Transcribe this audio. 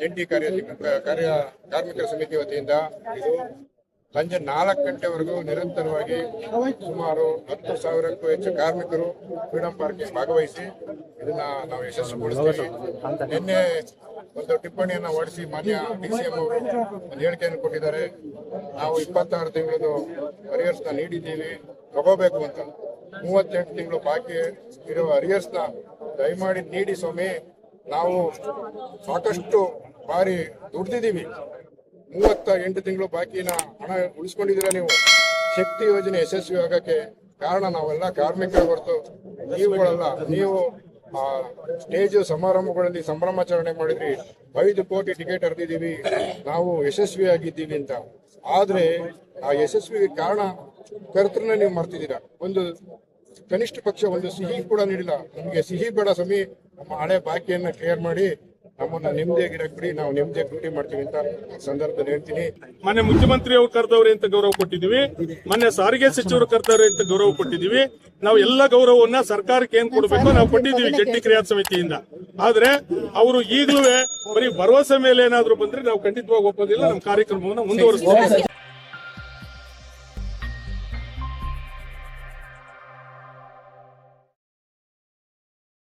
ಜಂಟಿ ಕಾರ್ಯ ಕಾರ್ಯ ಕಾರ್ಮಿಕರ ಸಮಿತಿ ವತಿಯಿಂದ ಇದು ಸಂಜೆ ನಾಲ್ಕು ಗಂಟೆವರೆಗೂ ನಿರಂತರವಾಗಿ ಸುಮಾರು ಹತ್ತು ಸಾವಿರಕ್ಕೂ ಹೆಚ್ಚು ಕಾರ್ಮಿಕರು ಫ್ರೀಡಂ ಪಾರ್ಕ್ ಭಾಗವಹಿಸಿ ಇದನ್ನ ನಾವು ಯಶಸ್ವಿಗೊಳಿಸ್ತೀವಿ. ನಿನ್ನೆ ಒಂದು ಟಿಪ್ಪಣಿಯನ್ನು ಹೊಡಿಸಿ ಮಾನ್ಯ ಡಿ ಸಿ ಎಂ ಅವರು ಒಂದು ಹೇಳಿಕೆಯನ್ನು ಕೊಟ್ಟಿದ್ದಾರೆ. ನಾವು ಇಪ್ಪತ್ತಾರು ಅರಿಯರ್ಸ್ನ ನೀಡಿದ್ದೀವಿ ತಗೋಬೇಕು ಅಂತ. ಮೂವತ್ತೆಂಟು ತಿಂಗಳು ಬಾಕಿ ಇರುವ ಅರಿಯರ್ಸ್ನ ದಯಮಾಡಿ ನೀಡಿ ಸ್ವಾಮಿ ನಾವು ಸಾಕಷ್ಟು ಬಾರಿ ದುಡ್ದಿದ್ದೀವಿ. ಮೂವತ್ತ ಎಂಟು ತಿಂಗಳು ಬಾಕಿನ ಹಣ ಉಳಿಸ್ಕೊಂಡಿದ್ದೀರಾ ನೀವು? ಶಕ್ತಿ ಯೋಜನೆ ಯಶಸ್ವಿ ಆಗಕ್ಕೆ ಕಾರಣ ನಾವೆಲ್ಲ ಕಾರ್ಮಿಕರ ಹೊರತು ನೀವುಗಳಲ್ಲ, ನೀವು, ಆ, ಸ್ಟೇಜ್ ಸಮಾರಂಭಗಳಲ್ಲಿ ಸಂಭ್ರಮಾಚರಣೆ ಮಾಡಿದ್ರಿ. ಐದು ಕೋಟಿ ಟಿಕೆಟ್ ಹರಿದಿದ್ದೀವಿ. ನಾವು ಯಶಸ್ವಿಯಾಗಿದ್ದೀವಿ ಅಂತ. ಆದ್ರೆ ಆ ಯಶಸ್ವಿಗೆ ಕಾರಣ ಕರ್ತೃನ ನೀವು ಮರ್ತಿದ್ದೀರಾ? ಒಂದು ಕನಿಷ್ಠ ಪಕ್ಷ ಒಂದು ಸಿಹಿ ಕೂಡ ನೀಡಿಲ್ಲ. ನಮಗೆ ಸಿಹಿ ಬೇಡ ಸ್ವಾಮಿ. ನಮ್ಮ ಹಳೆ ಬಾಕಿಯನ್ನ ಕ್ಲಿಯರ್ ಮಾಡಿ ನಮ್ಮನ್ನ ನೆಮ್ಮದಿಯಾಗಿರಕ್ ಬಿಡಿ ನಾವು ನೆಮ್ಮದಿಯಾಗಿ ಡ್ಯೂಟಿ ಮಾಡ್ತೀವಿ ಅಂತ ಸಂದರ್ಭದಲ್ಲಿ ಹೇಳ್ತೀನಿ. ಮೊನ್ನೆ ಮುಖ್ಯಮಂತ್ರಿ ಅವರು ಕರೆದವ್ರೆ ಅಂತ ಗೌರವ ಕೊಟ್ಟಿದ್ದೀವಿ. ಮೊನ್ನೆ ಸಾರಿಗೆ ಸಚಿವರು ಕರೆದವ್ರೆ ಅಂತ ಗೌರವ ಕೊಟ್ಟಿದ್ದೀವಿ. ನಾವು ಎಲ್ಲ ಗೌರವವನ್ನ ಸರ್ಕಾರಕ್ಕೆ ಏನ್ ಕೊಡ್ಬೇಕು ನಾವು ಕೊಟ್ಟಿದ್ದೀವಿ ಜಂಟಿ ಕ್ರಿಯಾ ಸಮಿತಿಯಿಂದ. ಆದ್ರೆ ಅವರು ಈಗಲೂ ಬರೀ ಭರವಸೆ ಮೇಲೆ ಏನಾದ್ರು ಬಂದ್ರೆ ನಾವು ಖಂಡಿತವಾಗಿ ಒಪ್ಪೋದಿಲ್ಲ. ನಮ್ಮ ಕಾರ್ಯಕ್ರಮವನ್ನು ಮುಂದುವರಿಸ್ತೀವಿ.